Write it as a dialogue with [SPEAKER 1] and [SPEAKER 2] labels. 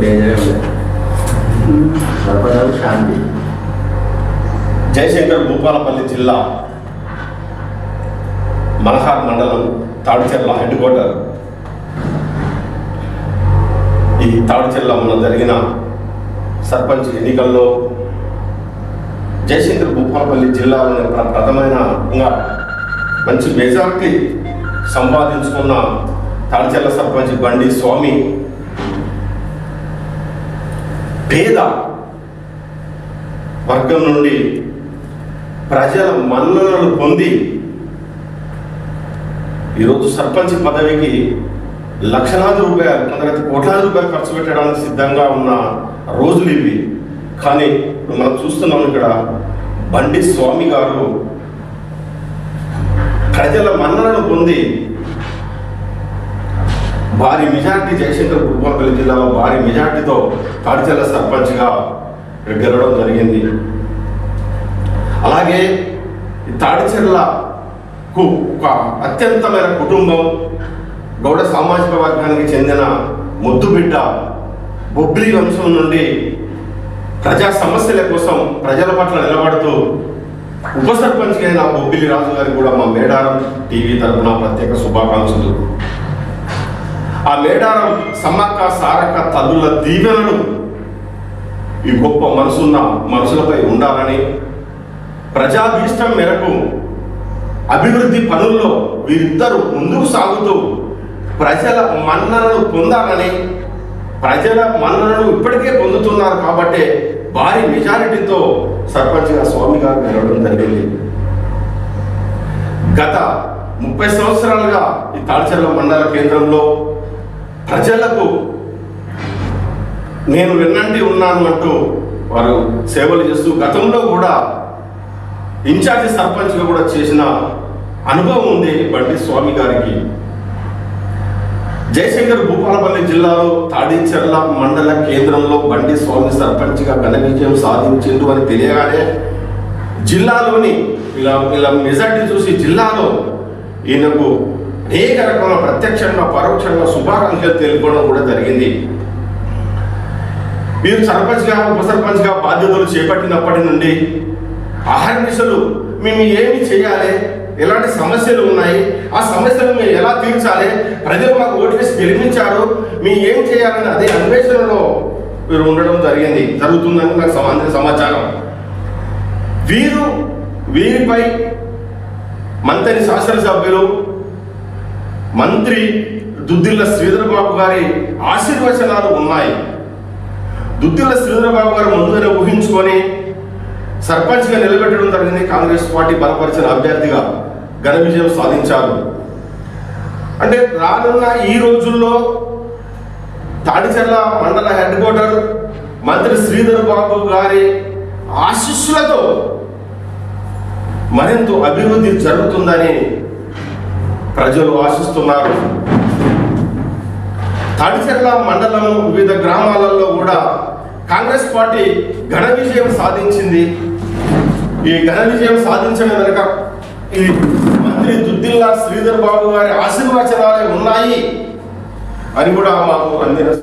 [SPEAKER 1] Danger శాంతి.
[SPEAKER 2] జయశంకర్ భూపాలపల్లి జిల్లా మలహార్ మండలం Tadicherla head quarter. ఈ తాడిచెర్ల మొన్న జరిగిన సర్పంచ్ ఎన్నికల్లో జయశంకర్ భూపాలపల్లి జిల్లాలోని ప్ర- ప్రథమైన మంచి మెజార్టీ సంపాదించుకున్న తాడిచెర్ల సర్పంచ్ బండి స్వామి పేద వర్గం నుండి ప్రజల మన్ననలు పొంది ఈరోజు సర్పంచ్ పదవికి లక్షలాది రూపాయలు కొందరైతే కోట్లాది రూపాయలు ఖర్చు పెట్టడానికి సిద్ధంగా ఉన్న రోజులు ఇవి. కానీ ఇప్పుడు మనం చూస్తున్నాం ఇక్కడ బండి స్వామి గారు ప్రజల మన్ననలు పొంది భారీ మెజార్టీ జయశంకర్ భూపాలపల్లి జిల్లాలో భారీ మెజార్టీతో తాడిచెల్ల సర్పంచ్గా గెలవడం జరిగింది. అలాగే ఈ తాడిచెర్లకు ఒక అత్యంతమైన కుటుంబం గౌడ సామాజిక వర్గానికి చెందిన ముద్దుబిడ్డ బొబ్బిలి వంశం నుండి ప్రజా సమస్యల కోసం ప్రజల పట్ల నిలబడుతూ ఉప సర్పంచ్ అయిన బొబ్బిలి రాజు గారికి కూడా మా మేడారం టీవీ తరఫున ప్రత్యేక శుభాకాంక్షలు. ఆ మేడారం సమ్మక్క సారక్క తల్లుల దీవెనలు ఈ గొప్ప మనసున్న మనుషులపై ఉండాలని ప్రజాభీష్టం మేరకు అభివృద్ధి పనుల్లో వీరిద్దరూ ముందుకు సాగుతూ ప్రజల మన్ననలు పొందాలని ప్రజల మన్ననలు ఇప్పటికే పొందుతున్నారు కాబట్టి భారీ మెజారిటీతో సర్పంచ్గా స్వామి గారు గెలవడం జరిగింది. గత ముప్పై సంవత్సరాలుగా ఈ తాడిచెర్ల మండల కేంద్రంలో ప్రజలకు నేను విన్నంటి ఉన్నాను అంటూ వారు సేవలు చేస్తూ గతంలో కూడా ఇన్ఛార్జి సర్పంచ్గా కూడా చేసిన అనుభవం ఉంది బండి స్వామి గారికి. జయశంకర్ భూపాలపల్లి జిల్లాలో తాడిచెర్ల మండల కేంద్రంలో బండి స్వామి సర్పంచ్గా ఘన విజయం సాధించిండు అని తెలియగానే జిల్లాలోని ఇలా ఇలా మెజార్టీ చూసి జిల్లాలో ఈయనకు అనేక రకాల ప్రత్యక్షంగా పరోక్షంగా శుభాకాంక్షలు తెలుపుకోవడం కూడా జరిగింది. మీరు సర్పంచ్గా ఉప సర్పంచ్గా బాధ్యతలు చేపట్టినప్పటి నుండి అహర్నిశలు మేము ఏమి చేయాలి? ఎలాంటి సమస్యలు ఉన్నాయి? ఆ సమస్యలు మేము ఎలా తీర్చాలి? ప్రజలు మాకు ఓట్లేసి గెలిపించారు. మేము ఏం చేయాలని అదే అన్వేషణలో మీరు ఉండడం జరిగింది. జరుగుతుందని నాకు సమాంతర సమాచారం. వీరు వీరిపై మంత్రి శాసనసభ్యులు మంత్రి దుద్దిల్ల శ్రీధరబాబు గారి ఆశీర్వచనాలు ఉన్నాయి. దుద్దిల్ల శ్రీధరబాబు గారు ముందుగానే ఊహించుకొని సర్పంచ్గా నిలబెట్టడం జరిగింది. కాంగ్రెస్ పార్టీ బలపరిచిన అభ్యర్థిగా ఘన విజయం సాధించారు. అంటే రానున్న ఈ రోజుల్లో తాడిచెర్ల మండల హెడ్ క్వార్టర్ మంత్రి శ్రీధర్ బాబు గారి ఆశీస్సులతో మరింత అభివృద్ధి జరుగుతుందని ప్రజలు ఆశిస్తున్నారు. తాడిచెర్ల మండలం వివిధ గ్రామాలలో కూడా కాంగ్రెస్ పార్టీ ఘన విజయం సాధించింది. ఈ ఘన విజయం సాధించడం వెనుక ఈ మంత్రి దుద్దిల్లా శ్రీధర్ బాబు గారి ఆశీర్వచనాలే ఉన్నాయి అని కూడా మాకు అందిన